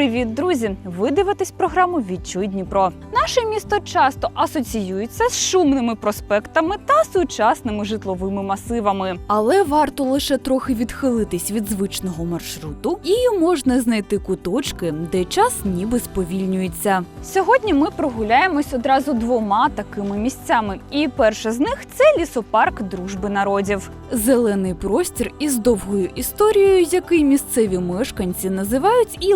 Привіт, друзі! Ви дивитесь програму Відчуй Дніпро. Наше місто часто асоціюється з шумними проспектами та сучасними житловими масивами. Але варто лише трохи відхилитись від звичного маршруту, і можна знайти куточки, де час ніби сповільнюється. Сьогодні ми прогуляємось одразу двома такими місцями. І перше з них це лісопарк дружби народів. Зелений простір із довгою історією, який місцеві мешканці називають і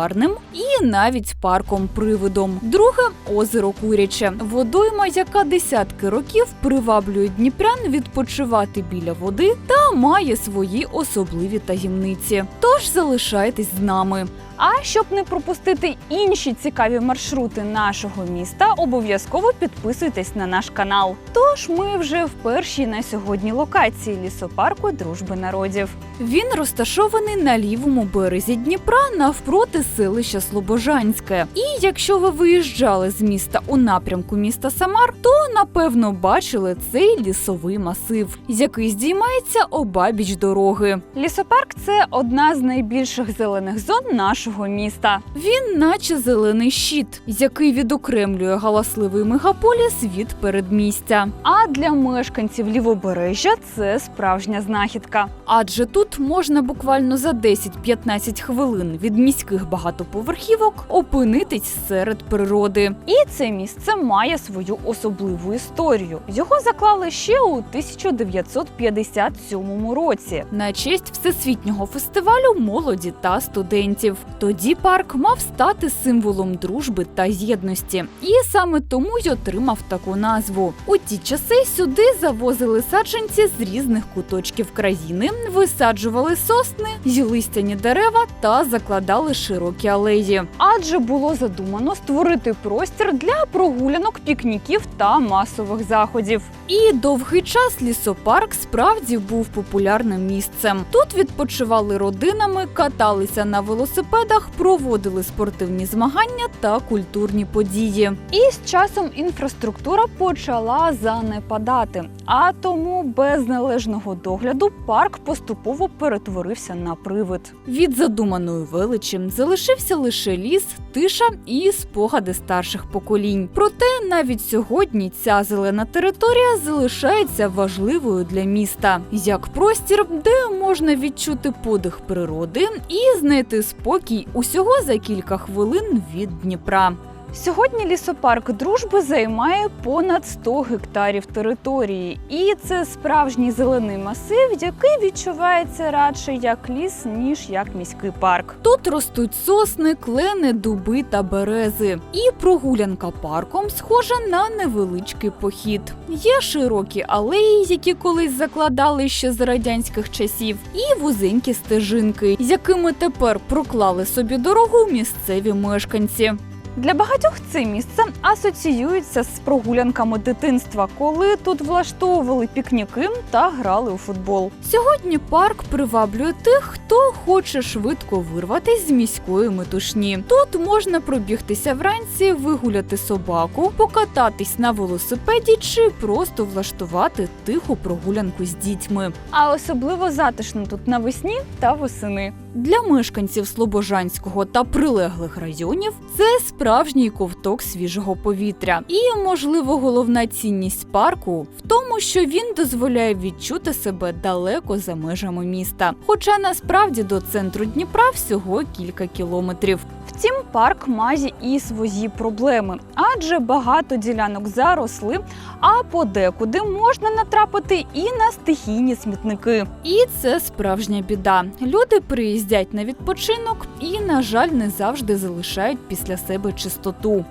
легендарним, і навіть парком привидом. Друге озеро Куряче, водойма, яка десятки років приваблює дніпрян відпочивати біля води та має свої особливі таємниці. Тож залишайтесь з нами. А щоб не пропустити інші цікаві маршрути нашого міста, обов'язково підписуйтесь на наш канал. Тож ми вже в першій на сьогодні локації лісопарку Дружби народів. Він розташований на лівому березі Дніпра навпроти селища Слобожанське. І якщо ви виїжджали з міста у напрямку міста Самар, то напевно бачили цей лісовий масив, який здіймається обабіч дороги. Лісопарк це одна з найбільших зелених зон нашого міста. Він, наче зелений щит, який відокремлює галасливий мегаполіс від передмістя. А для мешканців лівобережжя це справжня знахідка. Адже тут можна буквально за 10-15 хвилин від міських багатоповерхівок опинитись серед природи. І це місце має свою особливу історію. Його заклали ще у 1957 році на честь всесвітнього фестивалю молоді та студентів. Тоді парк мав стати символом дружби та єдності, і саме тому й отримав таку назву. У ті часи сюди завозили саджанці з різних куточків країни, висаджували сосни, й листяні дерева та закладали широкі алеї. Адже було задумано створити простір для прогулянок, пікніків та масових заходів. І довгий час лісопарк справді був популярним місцем. Тут відпочивали родинами, каталися на велосипедах, проводили спортивні змагання та культурні події. І з часом інфраструктура почала занепадати. А тому без належного догляду парк поступово перетворився на привид. Від задуманої величі залишився лише ліс, тиша і спогади старших поколінь. Проте навіть сьогодні ця зелена територія залишається важливою для міста як простір, де можна відчути подих природи і знайти спокій усього за кілька хвилин від Дніпра. Сьогодні лісопарк дружби займає понад 100 гектарів території, і це справжній зелений масив, який відчувається радше як ліс, ніж як міський парк. Тут ростуть сосни, клени, дуби та берези. І прогулянка парком схожа на невеличкий похід. Є широкі алеї, які колись закладали ще з радянських часів, і вузенькі стежинки, якими тепер проклали собі дорогу місцеві мешканці. Для багатьох це місце асоціюється з прогулянками дитинства, коли тут влаштовували пікніки та грали у футбол. Сьогодні парк приваблює тих, хто хоче швидко вирватися з міської метушні. Тут можна пробігтися вранці, вигуляти собаку, покататись на велосипеді чи просто влаштувати тиху прогулянку з дітьми. А особливо затишно тут навесні та восени. Для мешканців Слобожанського та прилеглих районів це справжній ковток свіжого повітря. І, можливо, головна цінність парку в тому, що він дозволяє відчути себе далеко за межами міста. Хоча насправді до центру Дніпра всього кілька кілометрів. Втім, парк має і свої проблеми, адже багато ділянок заросли, а подекуди можна натрапити і на стихійні смітники. І це справжня біда. Люди приїздять на відпочинок і, на жаль, не завжди залишають після себе чистоту.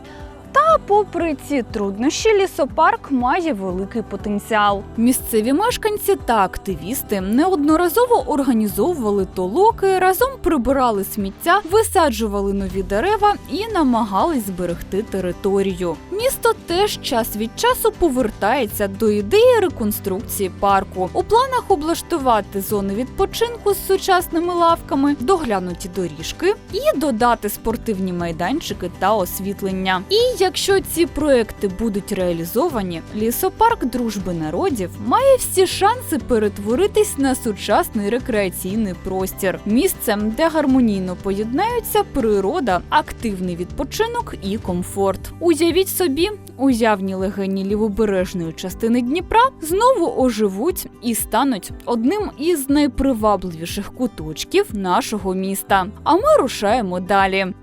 Та, попри ці труднощі, лісопарк має великий потенціал. Місцеві мешканці та активісти неодноразово організовували толоки, разом прибирали сміття, висаджували нові дерева і намагались зберегти територію. Місто теж час від часу повертається до ідеї реконструкції парку. У планах облаштувати зони відпочинку з сучасними лавками, доглянуті доріжки і додати спортивні майданчики та освітлення. І якщо якщо ці проекти будуть реалізовані, лісопарк дружби народів має всі шанси перетворитись на сучасний рекреаційний простір, місцем, де гармонійно поєднаються природа, активний відпочинок і комфорт. Уявіть собі, уявні легені лівобережної частини Дніпра знову оживуть і стануть одним із найпривабливіших куточків нашого міста. А ми рушаємо далі.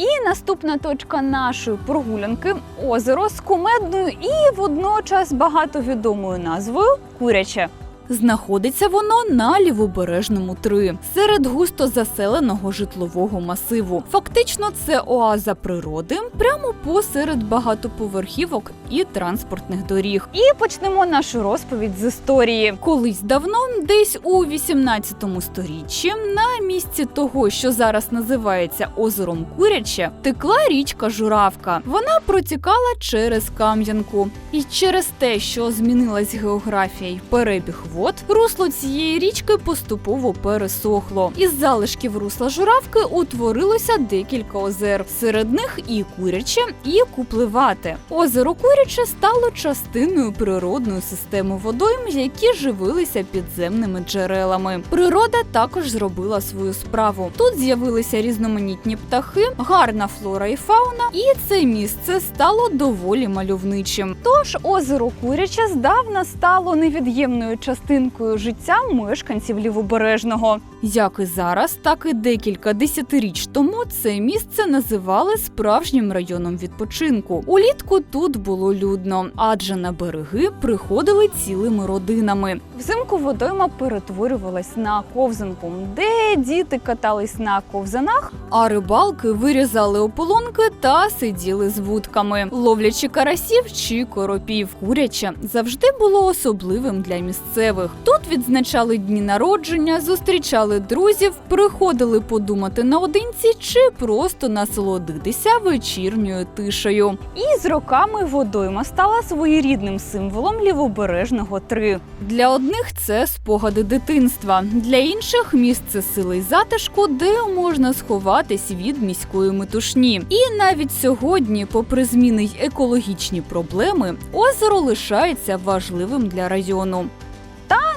І наступна точка нашої прогулянки озеро з кумедною і водночас багатовідомою назвою Куряче. Знаходиться воно на лівобережному 3, серед густо заселеного житлового масиву. Фактично, це оаза природи прямо посеред багатоповерхівок і транспортних доріг. І почнемо нашу розповідь з історії. Колись давно, десь у 18 сторіччі, на місці того, що зараз називається озером Куряче, текла річка Журавка. Вона протікала через Кам'янку. І через те, що змінилась географія й перебіг вод, русло цієї річки поступово пересохло. Із залишків русла Журавки утворилося декілька озер. Серед них і Куряче, і Купливате. Озеро Куряче стало частиною природної системи водойм, які живилися підземними джерелами. Природа також зробила свою справу. Тут з'явилися різноманітні птахи, гарна флора і фауна, і це місце стало доволі мальовничим. Тож озеро Куряче здавна стало невід'ємною частинкою життя мешканців лівобережного. Як і зараз, так і декілька десятиріч тому це місце називали справжнім районом відпочинку. Улітку тут було людно, адже на береги приходили цілими родинами. Взимку водойма перетворювалась на ковзанку, де діти катались на ковзанах, а рибалки вирізали ополонки та сиділи з вудками, ловлячи карасів чи коропів. Куряче завжди було особливим для місцевих. Тут відзначали дні народження, зустрічали друзів, приходили подумати наодинці чи просто насолодитися вечірньою тишею. І з роками водойма стала своєрідним символом лівобережного 3. Для одних це спогади дитинства, для інших місце сили й затишку, де можна сховатись від міської метушні. І навіть сьогодні, попри зміни й екологічні проблеми, озеро лишається важливим для району.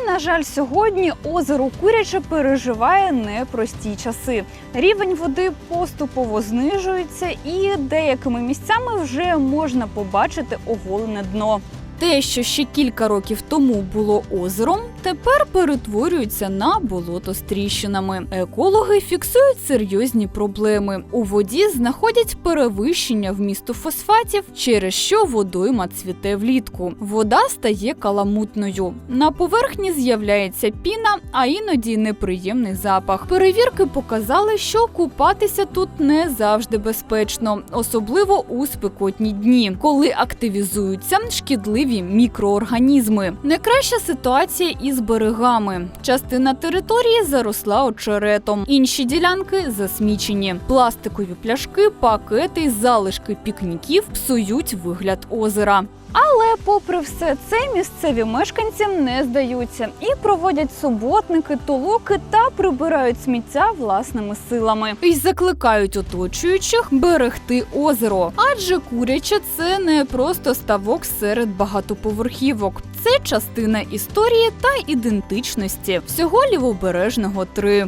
На жаль, сьогодні озеро Куряче переживає непрості часи. Рівень води поступово знижується, і деякими місцями вже можна побачити оголене дно. Те, що ще кілька років тому було озером, тепер перетворюється на болото з тріщинами. Екологи фіксують серйозні проблеми. У воді знаходять перевищення вмісту фосфатів, через що водойма цвіте влітку. Вода стає каламутною. На поверхні з'являється піна, а іноді неприємний запах. Перевірки показали, що купатися тут не завжди безпечно, особливо у спекотні дні, коли активізуються шкідливі мікроорганізми. Найкраща ситуація із берегами. Частина території заросла очеретом, інші ділянки засмічені. Пластикові пляшки, пакети залишки пікніків псують вигляд озера. Але, попри все це, місцеві мешканці не здаються і проводять суботники, толоки та прибирають сміття власними силами. І закликають оточуючих берегти озеро. Адже куряче це не просто ставок серед багатоповерхівок. Це частина історії та ідентичності всього лівобережного 3.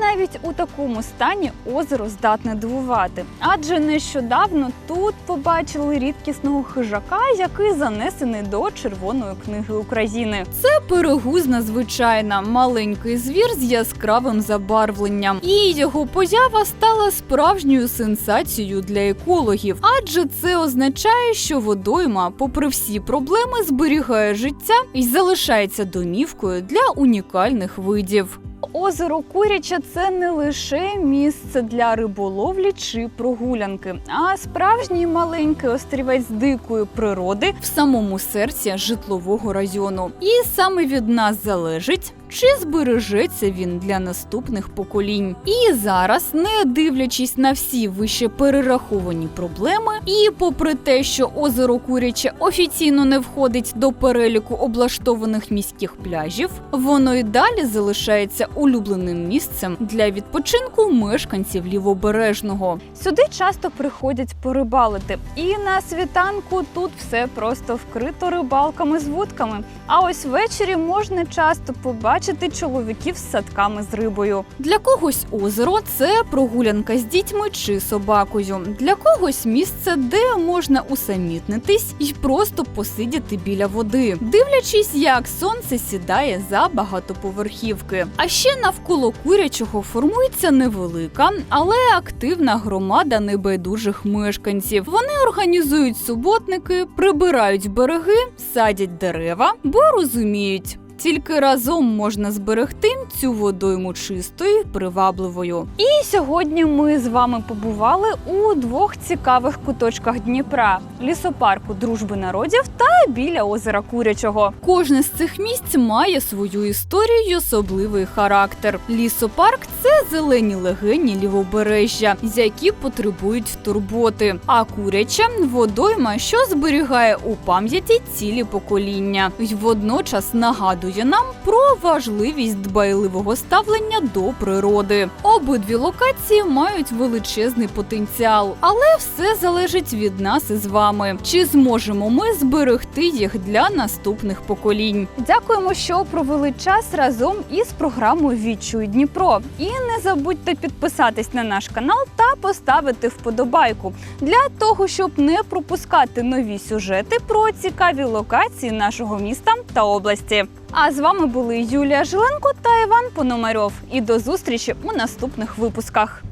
Навіть у такому стані озеро здатне дивувати, адже нещодавно тут побачили рідкісного хижака, який занесений до Червоної книги України. Це перегузна звичайна маленький звір з яскравим забарвленням, і його поява стала справжньою сенсацією для екологів, адже це означає, що водойма, попри всі проблеми, зберігає життя і залишається домівкою для унікальних видів. Озеро Куряче це не лише місце для риболовлі чи прогулянки, а справжній маленький острівець дикої природи в самому серці житлового району. І саме від нас залежить, чи збережеться він для наступних поколінь. І зараз, не дивлячись на всі вище перераховані проблеми, і попри те, що озеро Куряче офіційно не входить до переліку облаштованих міських пляжів, воно й далі залишається улюбленим місцем для відпочинку мешканців лівобережного. Сюди часто приходять порибалити, і на світанку тут все просто вкрито рибалками з вудками. А ось ввечері можна часто побачити чоловіків з садками з рибою. Для когось озеро це прогулянка з дітьми чи собакою. Для когось місце, де можна усамітнитись і просто посидіти біля води, дивлячись, як сонце сідає за багатоповерхівки. А ще навколо курячого формується невелика, але активна громада небайдужих мешканців. Вони організують суботники, прибирають береги, садять дерева, бо розуміють. Тільки разом можна зберегти цю водойму чистою, привабливою. І сьогодні ми з вами побували у двох цікавих куточках Дніпра: лісопарку дружби народів та біля озера Курячого. Кожне з цих місць має свою історію й особливий характер. Лісопарк це зелені легені лівобережжя, які потребують турботи. А куряча водойма, що зберігає у пам'яті цілі покоління, й водночас нагадує нам про важливість дбайливого ставлення до природи. Обидві локації мають величезний потенціал, але все залежить від нас із вами. Чи зможемо ми зберегти їх для наступних поколінь? Дякуємо, що провели час разом із програмою Відчуй Дніпро. І не забудьте підписатись на наш канал та поставити вподобайку для того, щоб не пропускати нові сюжети про цікаві локації нашого міста та області. А з вами були Юлія Жиленко та Іван Пономарьов. І до зустрічі у наступних випусках.